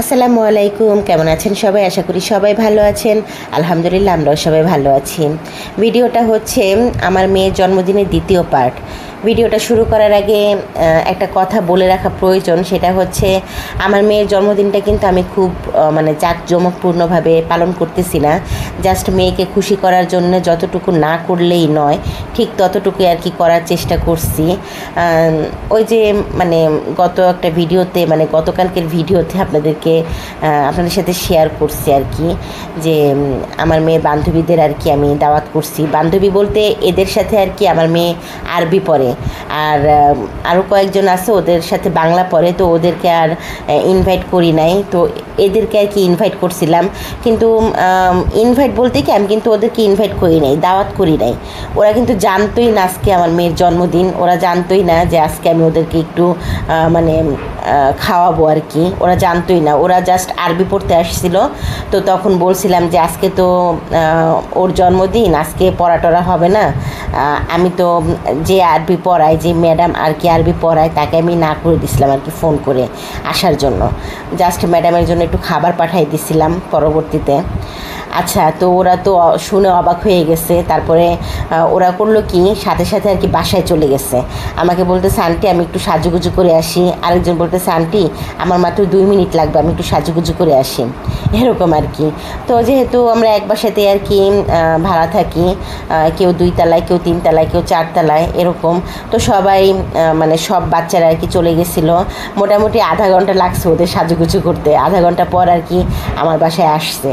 আসসালামু আলাইকুম, কেমন আছেন সবাই? আশা করি সবাই ভালো আছেন। আলহামদুলিল্লাহ, আমরাও সবাই ভালো আছি। ভিডিওটা হচ্ছে আমার মেয়ের জন্মদিনের দ্বিতীয় পার্ট। ভিডিওটা শুরু করার আগে একটা কথা বলে রাখা প্রয়োজন, সেটা হচ্ছে আমার মেয়ের জন্মদিনটা কিন্তু আমি খুব মানে জাঁকজমকপূর্ণভাবে পালন করতেছি না। জাস্ট মেয়েকে খুশি করার জন্য যতটুকু না করলেই নয়, ঠিক ততটুকুই আর কি করার চেষ্টা করছি। ওই যে মানে গত একটা ভিডিওতে মানে গতকালকের ভিডিওতে আপনাদেরকে আপনাদের সাথে শেয়ার করছি আর কি, যে আমার মেয়ে বান্ধবীদের আর কি আমি দাওয়াত করছি। বান্ধবী বলতে এদের সাথে আর কি আমার মেয়ে আরবি পড়ে। আর আরও কয়েকজন আছে ওদের সাথে বাংলা পড়ে, তো ওদেরকে আর ইনভাইট করি নাই। তো এদেরকে আর কি ইনভাইট করছিলাম। কিন্তু ইনভাইট বলতে কি, আমি কিন্তু ওদেরকে ইনভাইট করি নাই, দাওয়াত করি নাই। ওরা কিন্তু জানতোই না আজকে আমার মেয়ের জন্মদিন। ওরা জানতোই না যে আজকে আমি ওদেরকে একটু মানে খাওয়াবো আর কি। ওরা জানতোই না। ওরা জাস্ট আরবি পড়তে আসছিল। তো তখন বলছিলাম যে আজকে তো ওর জন্মদিন, আজকে পড়া টরা হবে না। আমি তো যে আরবি পড়াই যে ম্যাডাম আর কি আরবি পড়ায়, তাকে আমি না করে দিছিলাম আর কি ফোন করে আসার জন্য। জাস্ট ম্যাডামের জন্য একটু খাবার পাঠাই দিছিলাম পরবর্তীতে। আচ্ছা তো ওরা তো শুনে অবাক হয়ে গেছে। তারপরে ওরা করল কি? সাথে সাথে আর কি বাসায় চলে গেছে। আমাকে বলতেছে, আন্টি, আমি একটু সাজুগুজু করে আসি। আরেকজন বলতেছে, আন্টি, আমার মাত্র দুই মিনিট লাগবে, আমি একটু সাজুগুজু করে আসি। এরকম আর কি। তো যেহেতু আমরা এক বাসাতে আর কি ভাড়া থাকি কেউ দুই তলায় কেউ তিন তলায় কেউ চার তলায় এরকম। তো সবাই মানে সব বাচ্চারা আর কি চলে গেছিল। মোটামুটি আধা ঘণ্টা লাগছে ওদের সাজুগুজু করতে। আধা ঘণ্টা পর আর কি আমার বাসায় আসছে।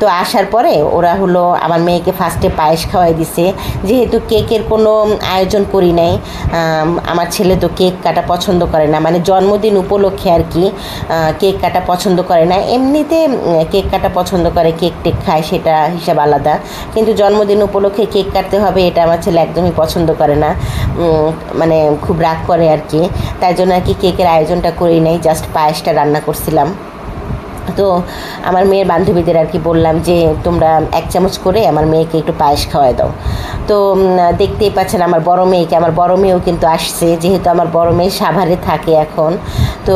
তো আসার পরে ওরা হলো আমার মেয়েকে ফার্স্টে পায়েস খাওয়াই দিছে। যেহেতু কেকের কোনো আয়োজন করি নাই আমার ছেলে তো কেক কাটা পছন্দ করে না। মানে জন্মদিন উপলক্ষে আর কি কেক কাটা পছন্দ করে না। এমনিতে কেক কাটা পছন্দ করে, কেক টেক খায় সেটা হিসাব আলাদা। কিন্তু জন্মদিন উপলক্ষে কেক কাটতে হবে এটা আমার ছেলে একদমই পছন্দ করে না। মানে খুব রাগ করে আর কি। তাই জন্য আর কি কেকের আয়োজনটা করি নাই জাস্ট পায়েসটা রান্না করছিলাম। তো আমার মেয়ের বান্ধবীদের আর কি বললাম যে, তোমরা এক চামচ করে আমার মেয়েকে একটু পায়েস খাওয়াই দাও। তো দেখতেই পাচ্ছেন আমার বড় মেয়েকে, আমার বড় মেয়েও কিন্তু আসছে, যেহেতু আমার বড় মেয়ে সাভারে থাকে এখন। তো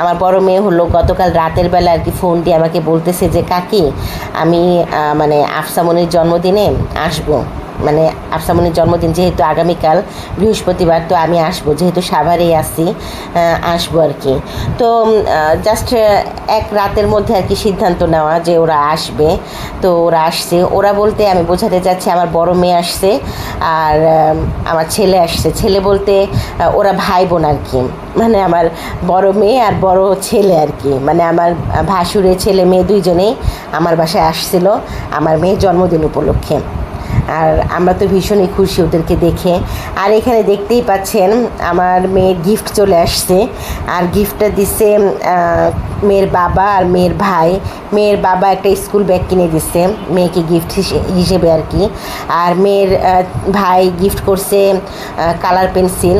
আমার বড় মেয়ে হলো গতকাল রাতের বেলা আর কি ফোন দিয়ে আমাকে বলতেছে যে, কাকি, আমি মানে আফসামনির জন্মদিনে আসব। মানে আফসামনির জন্মদিন যেহেতু আগামীকাল, বৃহস্পতিবার, তো আমি আসব। যেহেতু সাভারেই আসি আসব আর কি। তো জাস্ট এক রাতের মধ্যে আর কি সিদ্ধান্ত নেওয়া যে ওরা আসবে। তো ওরা আসছে। ওরা বলতে, আমি বোঝাতে চাচ্ছি, আমার বড় মেয়ে আসছে, আর আমার ছেলে আসছে। ছেলে বলতে ওরা ভাই বোন আর কি। মানে আমার বড় মেয়ে আর বড় ছেলে আর কি। মানে আমার ভাসুরের ছেলে মেয়ে দুইজনেই আমার বাসায় আসছিল, আমার মেয়ের জন্মদিন উপলক্ষে। আর আমরা তো ভীষণই খুশি ওদেরকে দেখে। আর এখানে দেখতেই পাচ্ছেন আমার মেয়ের গিফট চলে আসছে। আর গিফটটা দিছে মেয়ের বাবা আর মেয়ের ভাই। মেয়ের বাবা একটা স্কুল ব্যাগ কিনে দিচ্ছে মেয়েকে গিফট হিসেবে আর কি। আর মেয়ের ভাই গিফট করছে কালার পেন্সিল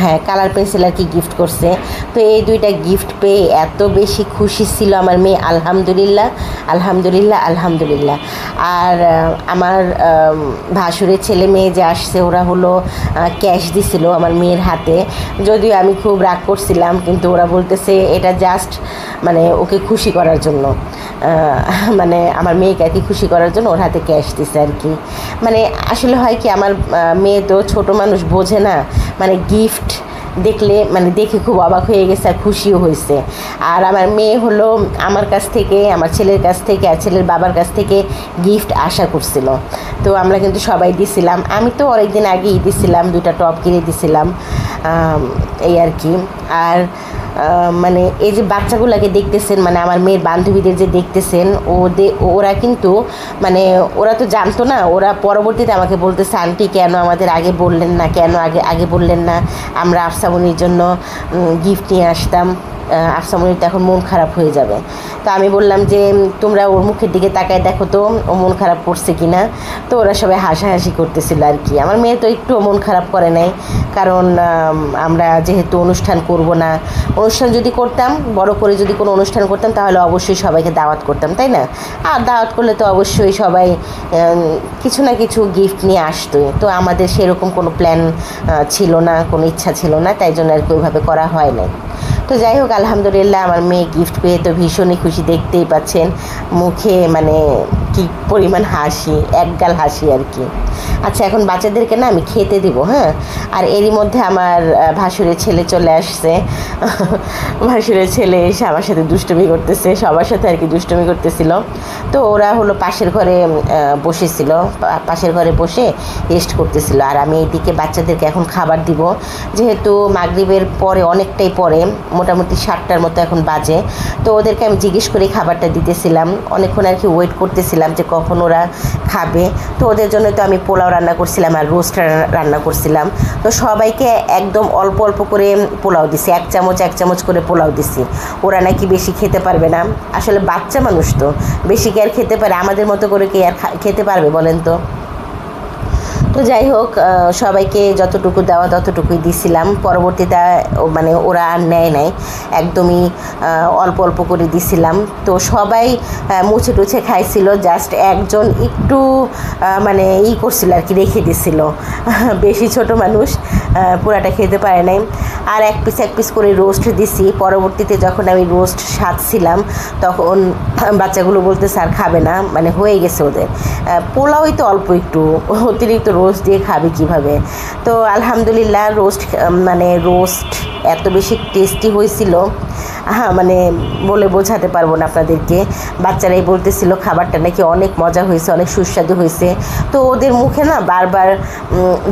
হ্যাঁ কালার পেন্সিল আর কি গিফট করছে। তো এই দুইটা গিফট পেয়ে এত বেশি খুশি ছিল আমার মেয়ে আলহামদুলিল্লাহ আলহামদুলিল্লাহ আলহামদুলিল্লাহ। আর আমার আম, ভাসুরের ছেলে মেয়ে যে আসছে, ওরা হলো ক্যাশ দিছিল আমার মেয়ের হাতে। যদিও আমি খুব রাগ করছিলাম, কিন্তু ওরা বলতেছে এটা জাস্ট মানে ওকে খুশি করার জন্য। মানে আমার মেয়েকে আর কি খুশি করার জন্য ওর হাতে ক্যাশ দিছে আর কি। মানে আসলে হয় কি, আমার মেয়ে তো ছোটো মানুষ, বোঝে না। মানে গিফট দেখলে মানে দেখে খুব অবাক হয়ে গেছে আর খুশিও হয়েছে। আর আমার মেয়ে হলো আমার কাছ থেকে, আমার ছেলের কাছ থেকে আর ছেলের বাবার কাছ থেকে গিফট আশা করছিল। তো আমরা কিন্তু সবাই দিছিলাম। আমি তো অনেকদিন আগেই দিছিলাম দুটা টপ কিনে দিছিলাম। এই আর কি। আর মানে এই যে বাচ্চাগুলোকে দেখতেছেন মানে আমার মেয়ের বান্ধবীদের যে দেখতেছেন ওদের ওরা কিন্তু মানে ওরা তো জানতো না, ওরা পরবর্তীতে আমাকে বলতেছে, আন্টি, কেন আমাদের আগে বললেন না? কেন আগে আগে বললেন না? আমরা আফসামনির জন্য গিফট নিয়ে আসতাম। আফসামনির তো এখন মন খারাপ হয়ে যাবে। তো আমি বললাম যে তোমরা ওর মুখের দিকে তাকায় দেখো তো, ও মন খারাপ করছে কি না তো ওরা সবাই হাসাহাসি করতেছিল আর কি। আমার মেয়ে তো একটু মন খারাপ করে নাই, কারণ আমরা যেহেতু অনুষ্ঠান করব না। অনুষ্ঠান যদি করতাম, বড় করে যদি কোনো অনুষ্ঠান করতাম, তাহলে অবশ্যই সবাইকে দাওয়াত করতাম, তাই না? আর দাওয়াত করলে তো অবশ্যই সবাই কিছু না কিছু গিফট নিয়ে আসতোই। তো আমাদের সেরকম কোনো প্ল্যান ছিল না, কোনো ইচ্ছা ছিল না, তাই জন্য আর কি ওইভাবে করা হয় নাই। তো যাই হোক, আলহামদুলিল্লাহ আমার মেয়ে গিফট পেয়ে তো ভীষণই খুশি, দেখতেই পাচ্ছেন। মুখে মানে কি পরিমাণ হাসি, একগাল হাসি আর কি। আচ্ছা এখন বাচ্চাদেরকে না আমি খেতে দিব হ্যাঁ? আর এরই মধ্যে আমার ভাসুরের ছেলে চলে আসছে। ভাসুরের ছেলে এসে আমার সাথে দুষ্টুমি করতেছে, সবার সাথে আর কি দুষ্টুমি করতেছিল। তো ওরা হলো পাশের ঘরে বসেছিল পাশের ঘরে বসে রেস্ট করতেছিল। আর আমি এইদিকে বাচ্চাদেরকে এখন খাবার দিব। যেহেতু মাগরিবের পরে, অনেকটাই পরে মোটামুটি সাতটার মতো এখন বাজে। তো ওদেরকে আমি জিজ্ঞেস করে খাবারটা দিতেছিলাম। অনেকক্ষণ আর কি ওয়েট করতেছিলাম যে কখন ওরা খাবে। তো ওদের জন্য তো আমি পোলাও রান্না করছিলাম আর রোস্ট রান্না করছিলাম। তো সবাইকে একদম অল্প অল্প করে পোলাও দিছি। এক চামচ এক চামচ করে পোলাও দিছি। ওরা নাকি বেশি খেতে পারবে না। আসলে বাচ্চা মানুষ তো। বেশি কি আর খেতে পারে? আমাদের মতো করে কি আর খেতে পারবে বলেন তো? তো যাই হোক সবাইকে যতটুকু দেওয়া ততটুকুই দিছিলাম। পরবর্তীতে মানে ওরা আর নেয় নাই। একদমই অল্প অল্প করে দিছিলাম। তো সবাই মুছে টুছে খাইছিল জাস্ট একজন একটু মানে ই করছিল আর কি, রেখে দিছিল। বেশি ছোট মানুষ পুরাটা খেতে পারে নাই। আর এক পিস এক পিস করে রোস্ট দিছি। পরবর্তীতে যখন আমি রোস্ট সাজছিলাম, তখন বাচ্চাগুলো বলতে স্যার খাবে না। মানে হয়ে গেছে ওদের। পোলাওই তো অল্প একটু। অতিরিক্ত রোস্ট দিয়ে খাবে কীভাবে? তো আলহামদুলিল্লাহ রোস্ট মানে রোস্ট এত বেশি টেস্টি হয়েছিল। হ্যাঁ মানে বলে বোঝাতে পারব না আপনাদেরকে। বাচ্চারাই বলতেছিল খাবারটা নাকি অনেক মজা হয়েছে, অনেক সুস্বাদু হয়েছে। তো ওদের মুখে না বারবার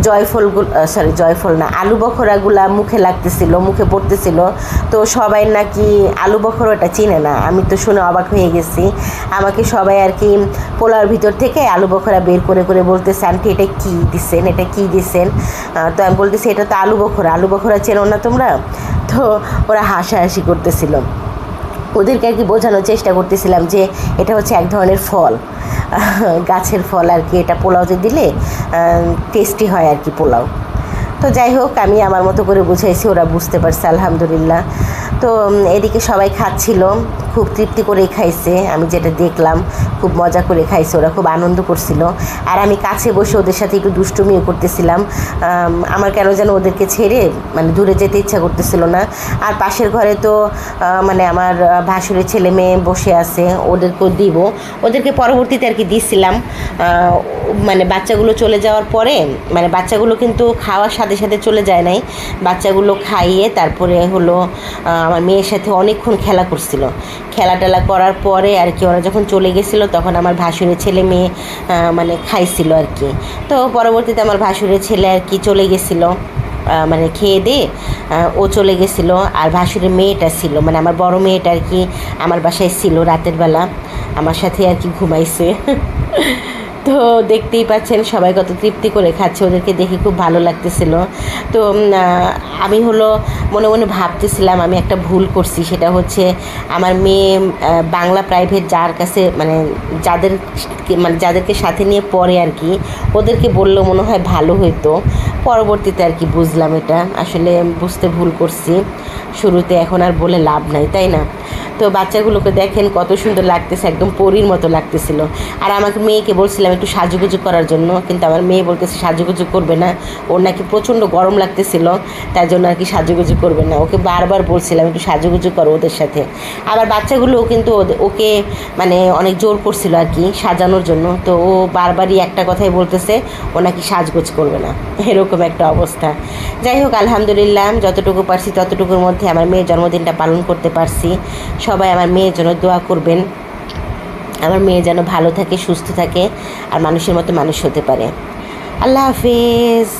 জয়ফলগুলো সরি জয়ফল না, আলু বখরাগুলা মুখে লাগতেছিল, মুখে পড়তেছিল। তো সবাই নাকি আলু বখরাটা চিনে না। আমি তো শুনে অবাক হয়ে গেছি। আমাকে সবাই আর কি পোলার ভিতর থেকে আলু বখরা বের করে করে বলতেছে, আন্টি, এটা কী? দিচ্ছেন এটা কী দিচ্ছেন তো আমি বলতেছি, এটা তো আলু বখরা আলু বখরা চেনো না তোমরা? তো ওরা হাসাহাসি করতেছিল। ওদেরকে আর কি বোঝানোর চেষ্টা করতেছিলাম যে এটা হচ্ছে এক ধরনের ফল। গাছের ফল আর কি, এটা পোলাওতে দিলে টেস্টি হয় আর কি পোলাও। তো যাই হোক, আমি আমার মতো করে বুঝাইছি, ওরা বুঝতে পারছে, আলহামদুলিল্লাহ। তো এদিকে সবাই খাচ্ছিল, খুব তৃপ্তি করেই খাইছে, আমি যেটা দেখলাম, খুব মজা করে খাইছে, ওরা খুব আনন্দ করছিল। আর আমি কাছে বসে ওদের সাথে একটু দুষ্টুমিও করতেছিলাম আমার কেন যেন ওদেরকে ছেড়ে মানে দূরে যেতে ইচ্ছা করতেছিল না। আর পাশের ঘরে তো মানে আমার ভাসুরের ছেলে মেয়ে বসে আছে ওদেরকেও দিব। ওদেরকে পরবর্তীতে আর কি দিচ্ছিলাম মানে বাচ্চাগুলো চলে যাওয়ার পরে মানে বাচ্চাগুলো কিন্তু খাওয়ার সাথে সাথে সাথে চলে যায় নাই। বাচ্চাগুলো খাইয়ে তারপরে হলো আমার মেয়ের সাথে অনেকক্ষণ খেলা করছিল। খেলা টেলা করার পরে আর কি ওরা যখন চলে গেছিল তখন আমার ভাসুরের ছেলে মেয়ে মানে খাইছিল আর কি। তো পরবর্তীতে আমার ভাসুরের ছেলে আর কি চলে গেছিল মানে খেয়ে দিয়ে ও চলে গেছিল। আর ভাসুরের মেয়েটা ছিল মানে আমার বড় মেয়েটা আর কি আমার বাসায় ছিল রাতের বেলা। আমার সাথে আর কি ঘুমাইছে। তো দেখতেই পাচ্ছেন, সবাই কত তৃপ্তি করে খাচ্ছে, ওদেরকে দেখে খুব ভালো লাগতেছিল। তো আমি হলো মনে মনে ভাবতেছিলাম, আমি একটা ভুল করছি, সেটা হচ্ছে আমার মেয়ে বাংলা প্রাইভেট যার কাছে মানে যাদের মানে যাদেরকে সাথে নিয়ে পড়ে আর কি, ওদেরকে বললেও মনে হয় ভালো হতো পরবর্তীতে আর কি বুঝলাম এটা, আসলে বুঝতে ভুল করছি। শুরুতে এখন আর বলে লাভ নাই, তাই না? তো বাচ্চাগুলোকে দেখেন কত সুন্দর লাগতেছে, একদম পরীর মতো লাগতেছিল। আর আমাকে মেয়েকে বলছিলাম একটু সাজুগুজু করার জন্য, কিন্তু আমার মেয়ে বলতেছে সাজুগুজু করবে না। ওর নাকি প্রচণ্ড গরম লাগতেছিল তার জন্য আর কি সাজুগুজু করবে না। ওকে বারবার বলছিলাম, একটু সাজুগুজু করো ওদের সাথে। আবার বাচ্চাগুলোও কিন্তু ওকে মানে অনেক জোর করছিল আর কি সাজানোর জন্য। তো ও বারবারই একটা কথাই বলতেছে, ও নাকি সাজগোজ করবে না। এরকম একটা অবস্থা। যাই হোক, আলহামদুলিল্লাহ, যতটুকু পারছি ততটুকুর মধ্যে আমার মেয়ের জন্মদিনটা পালন করতে পারছি। সবাই আমার মেয়ের জন্য দোয়া করবেন। আমার মেয়ে যেন ভালো থাকে, সুস্থ থাকে, আর মানুষের মতো মানুষ হতে পারে। আল্লাহ হাফিজ।